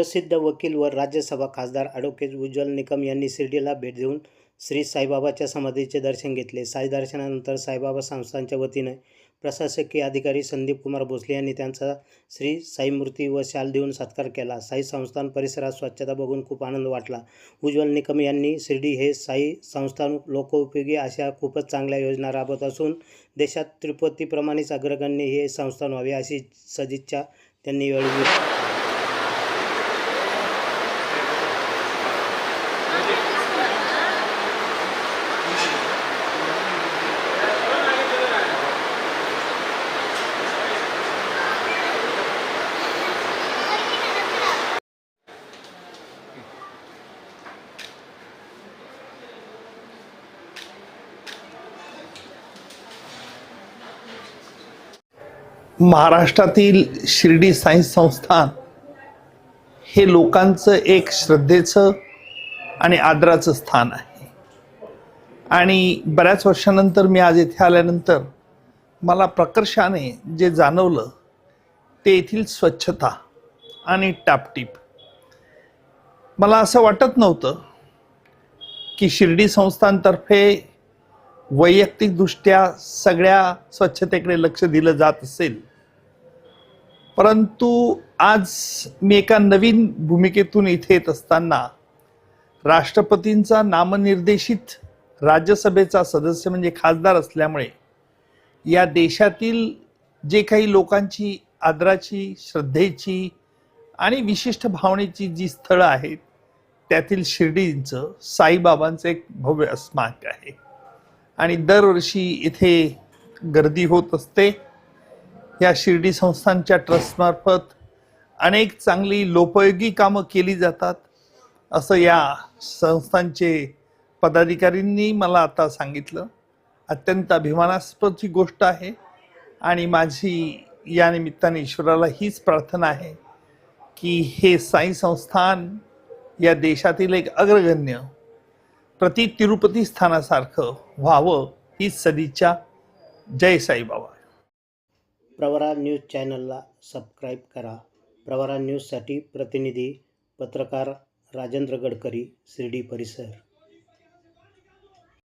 प्रसिद्ध वकील व राज्यसभा खासदार ॲडव्होकेट उज्ज्वल निकम यांनी शिर्डीला भेट देऊन श्री साईबाबाच्या समाधीचे दर्शन घेतले. साई दर्शनानंतर साईबाबा संस्थांच्या वतीने प्रशासकीय अधिकारी संदीप कुमार भोसले यांनी त्यांचा श्री साईमूर्ती व शाल देऊन सत्कार केला. साई संस्थान परिसरात स्वच्छता बघून खूप आनंद वाटला. उज्ज्वल निकम यांनी शिर्डी हे साई संस्थान लोकोपयोगी अशा खूपच चांगल्या योजना राबवत असून देशात तिरुपतीप्रमाणेच अग्रगण्य हे संस्थान व्हावे अशी सदिच्छा त्यांनी यावेळी महाराष्ट्रातील शिर्डी सायन्स संस्थान हे लोकांचं एक श्रद्धेचं आणि आदराचं स्थान आहे. आणि बऱ्याच वर्षानंतर मी आज इथे आल्यानंतर मला प्रकर्षाने जे जाणवलं ते येथील स्वच्छता आणि टापटीप. मला असं वाटत नव्हतं की शिर्डी संस्थांतर्फे वैयक्तिकदृष्ट्या सगळ्या स्वच्छतेकडे लक्ष दिलं जात असेल. परंतु आज मी एका नवीन भूमिकेतून इथे येत असताना राष्ट्रपतींचा नामनिर्देशित राज्यसभेचा सदस्य म्हणजे खासदार असल्यामुळे या देशातील जे काही लोकांची आदराची श्रद्धेची आणि विशिष्ट भावनेची जी स्थळं आहेत त्यातील शिर्डीचं साईबाबांचं एक भव्य स्मारक आहे. आणि दरवर्षी इथे गर्दी होत असते. या शिर्डी संस्थांच्या ट्रस्टमार्फत अनेक चांगली लोपयोगी कामं केली जातात. असं या संस्थांचे पदाधिकारींनी मला आता सांगितलं. अत्यंत अभिमानास्पदची गोष्ट आहे आणि माझी या निमित्ताने ईश्वराला हीच प्रार्थना आहे की हे साई संस्थान या देशातील एक अग्रगण्य प्रति तिरुपती स्थानासारखं व्हावं हीच सदिच्छा. जय साईबाबा. प्रवरा न्यूज चॅनलला सबस्क्राईब करा. प्रवरा न्यूजसाठी प्रतिनिधी पत्रकार राजेंद्र गडकरी शिर्डी परिसर.